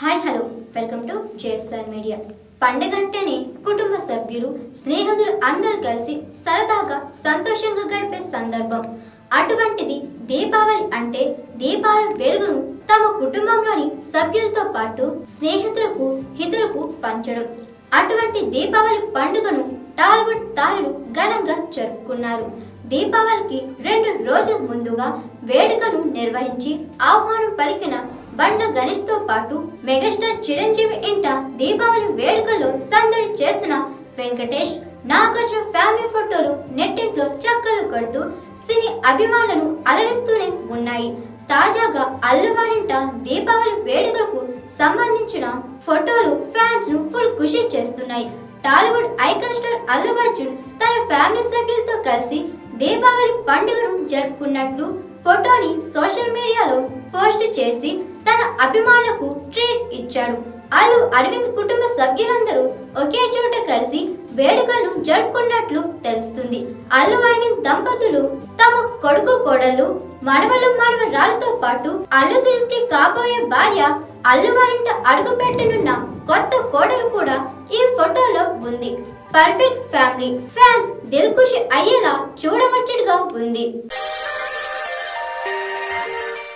Hi hello. Welcome to JSR media. పండగంటేనే కుటుంబ సభ్యులు స్నేహితులు అందరూ కలిసి సరదాగా సంతోషంగా గడిపే సందర్భం. అటువంటిది దీపావళి అంటే దీపాల వెలుగును తమ కుటుంబంలోని సభ్యులతో పాటు స్నేహితులకు హితులకు పంచడం. అటువంటి దీపావళి పండుగను టాలీవుడ్ తారలు ఘనంగా జరుపుకున్నారు. దీపావళికి రెండు రోజుల ముందుగా వేడుకను నిర్వహించి ఆహ్వానం పలికిన బండ గణేష్తో పాటు మెగాస్టార్ చిరంజీవి ఇంట దీపావళి వేడుకల్లో సందడి చేసిన వెంకటేష్ నాగార్జున ఫ్యామిలీ ఫోటోలు నెట్టింట్లో చక్కలు కొడుతూ సినీ అభిమానులను అలరిస్తూనే ఉన్నాయి. తాజాగా అల్లువారింట దీపావళి వేడుకలకు సంబంధించిన ఫోటోలు ఫ్యాన్స్ను ఫుల్ ఖుషి చేస్తున్నాయి. Tollywood icon star Allu Arjun తన ఫ్యామిలీ సభ్యులతో కలిసి దీపావళి పండుగను జరుపుకున్నట్లు ఫోటోని సోషల్ మీడియాలో పోస్ట్ చేసి తన అభిమానులకు ట్రీట్ ఇచ్చాడు అల్లు అరవింద్ కుటుంబ సభ్యులందరూ ఒకే చోట కలిసి వేడుకలు జరుపుకున్నట్లు తెలుస్తుంది. అల్లు అరవింద్ దంపతులు తమ కొడుకు కోడలు మనవలు మనవరాలతో పాటు అల్లు సిరిస్కి కాబోయే భార్య అల్లు వారింట అడుగు పెట్టనున్న కొత్త కోడలు కూడా ఈ ఫోటోలో ఉంది. Perfect family. ఫ్యాన్స్ దిల్ ఖుషి అయ్యేలా చూడవచ్చుగా ఉంది.